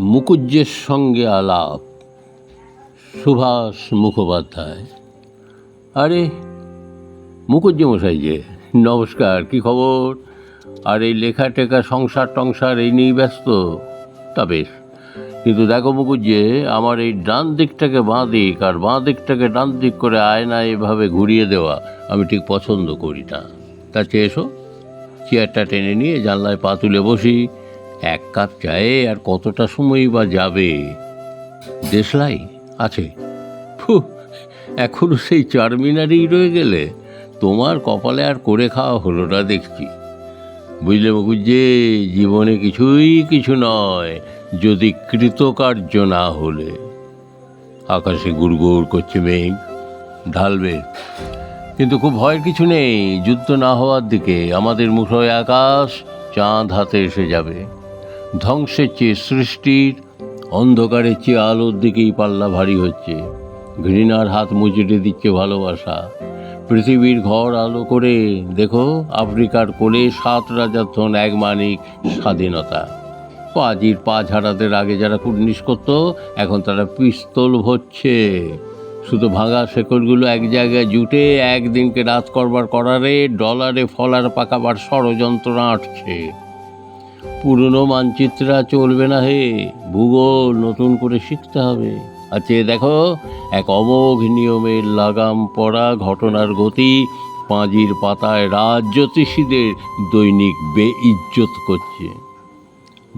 মুকুজ্জের সঙ্গে আলাপ। সুভাষ মুখোপাধ্যায়। আরে মুকুজ্জ মশাই যে, নমস্কার, কি খবর? আর এই লেখা টেখা সংসার টংসার এই নিয়েই ব্যস্ত। তা বেশ। কিন্তু দেখো মুকুজ্জে, আমার এই ডান দিকটাকে বাঁ দিক আর বাঁ দিকটাকে ডান দিক করে আয়না এভাবে ঘুরিয়ে দেওয়া আমি ঠিক পছন্দ করি না। তা চেয়ে এসো। চেয়ারটা টেনে নিয়ে জানলায় পা তুলে বসি। এক কাপ চায়ে আর কতটা সময়ই বা যাবে? দেশলাই, আছে। ফু, এখনও সেই চারমিনারেই রয়ে গেলে তোমার কপালে আর করে খাওয়া হলো না দেখছি। বুঝলে মুকুজ্জে, জীবনে কিছুই কিছু নয়, যদি কৃতকার্য না হলে। আকাশে গুড়গুড় করছে মেঘ, ঢালবে। কিন্তু খুব ভয়ের কিছু নেই, যুদ্ধ না হওয়ার দিকে আমাদের মুঠোয় আকাশ চাঁদ হাতে এসে যাবে। ধ্বংসের চেয়ে সৃষ্টির অন্ধকারের চেয়ে আলোর দিকেই পাল্লা ভারী হচ্ছে। ঘৃণার হাত মুচড়ে দিচ্ছে ভালোবাসা। পৃথিবীর ঘর আলো করে, দেখো, আফ্রিকার কোলে সাত রাজার ধন, এক মানিক স্বাধীনতা। পাজির পা ঝাড়াদের আগে যারা কুটনিস করতো, এখন তারা পিস্তল ভরছে। শুধু ভাঙা শেকড়গুলো এক জায়গায় জুটে, একদিনকে রাত করবার করারে ডলারে ফলার পাকাবার ষড়যন্ত্র আঁটছে। পুরনো মানচিত্রা চলবে না হে। ভূগোল নতুন করে শিখতে হবে। আর চেয়ে দেখো, এক অমোঘ নিয়মের লাগাম পড়া ঘটনার গতি পাঁজির পাতায় রাজ্যোতিষীদের দৈনিক বেইজ্জত করছে।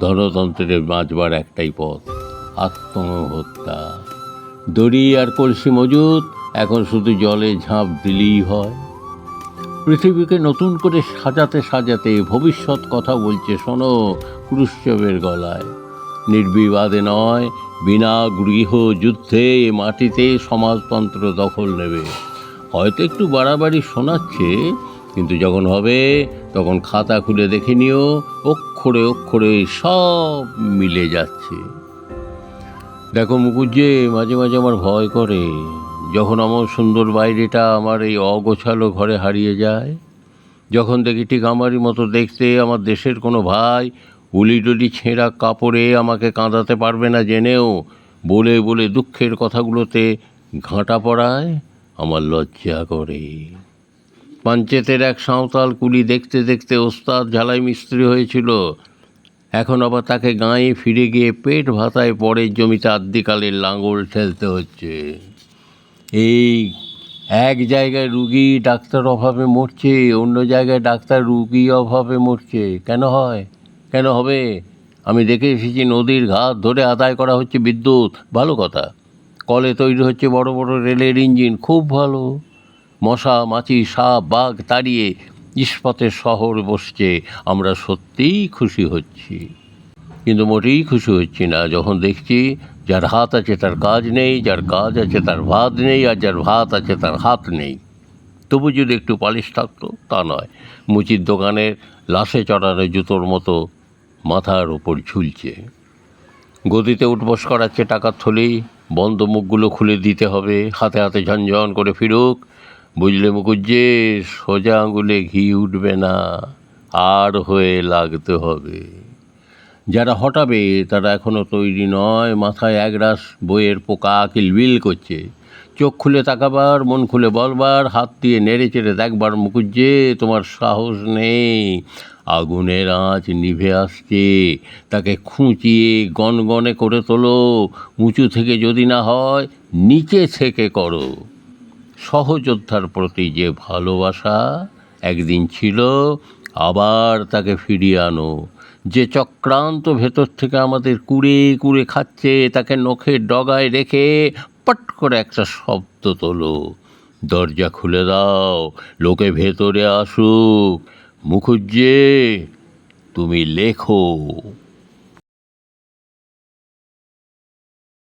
ধনতন্ত্রের বাঁচবার একটাই পথ, আত্মহত্যা। দড়ি আর কলসি মজুত, এখন শুধু জলে ঝাঁপ দিলেই হয়। পৃথিবীকে নতুন করে সাজাতে সাজাতে ভবিষ্যৎ কথা বলছে, শোনো ক্রুশ্চবের গলায়। নির্বিবাদে নয়, বিনা গৃহ যুদ্ধে মাটিতে সমাজতন্ত্র দখল নেবে। হয়তো একটু বাড়াবাড়ি শোনাচ্ছে, কিন্তু যখন হবে, তখন খাতা খুলে দেখে নিও, অক্ষরে অক্ষরে সব মিলে যাচ্ছে। দেখো মুকুজ্জে, মাঝে মাঝে আমার ভয় করে। যখন আমার সুন্দর বাইরেটা আমার এই অগোছালো ঘরে হারিয়ে যায়, যখন দেখি ঠিক আমারই মতো দেখতে আমার দেশের কোনো ভাই উলিডুলি ছেঁড়া কাপড়ে আমাকে কাঁদাতে পারবে না জেনেও বলে বলে দুঃখের কথাগুলোতে ঘাঁটা পড়ায়, আমার লজ্জা করে। পাঞ্চেতের এক সাঁওতাল কুলি দেখতে দেখতে ওস্তাদ ঝালাই মিস্ত্রি হয়েছিল। এখন আবার তাকে গাঁয়ে ফিরে গিয়ে পেট ভাতায় পরের জমিতে আদ্যিকালের লাঙল ঠেলতে হচ্ছে। এই এক জায়গায় রুগী ডাক্তার অভাবে মরছে, অন্য জায়গায় ডাক্তার রুগী অভাবে মরছে। কেন হয়? কেন হবে? আমি দেখে এসেছি নদীর ঘাত ধরে আদায় করা হচ্ছে বিদ্যুৎ। ভালো কথা। কলে তৈরি হচ্ছে বড় বড় রেলের ইঞ্জিন। খুব ভালো। মশা, মাছি, সাপ, বাঘ তাড়িয়ে ইস্পাতের শহর বসছে। আমরা সত্যিই খুশি হচ্ছি। কিন্তু মোটেই খুশি হচ্ছি না। যখন দেখছি যার হাত আছে তার কাজ নেই, যার কাজ আছে তার ভাত নেই, আর যার ভাত আছে তার হাত নেই। তবু যদি একটু পালিশ থাকতো, তা নয়। মুচির দোকানের লাশে চড়ানো জুতোর মতো মাথার ওপর ঝুলছে। গদিতে উঠবস করাচ্ছে টাকার থলি, বন্ধ মুখগুলো খুলে দিতে হবে। হাতে হাতে ঝনঝন করে ফিরুক। বুঝলে মুকুজ্জে, সোজা আঙুলে ঘি উঠবে না। আর হয়ে লাগতে হবে। যারা হটাবে, তারা এখনও তৈরি নয়। মাথায় একরাশ বইয়ের পোকা কিলবিল করছে। চোখ খুলে তাকাবার, মন খুলে বলবার, হাত দিয়ে নেড়ে চেড়ে দেখবার মুকুজ্জে তোমার সাহস নেই। আগুনের আঁচ নিভে আসছে। তাকে খুঁচিয়ে গনগনে করে তোলো। উঁচু থেকে যদি না হয়, নিচে থেকে করো। সহযোদ্ধার প্রতি যে ভালোবাসা একদিন ছিল, আবার তাকে ফিরিয়ে আনো। যে চক্রান্ত ভেতর থেকে আমাদের কুড়ে কুড়ে খাচ্ছে, তাকে নখের ডগায় রেখে পট করে একটা শব্দ তোলো। দরজা খুলে দাও, লোকে ভেতরে আসুক। মুখুজ্জে তুমি লেখো।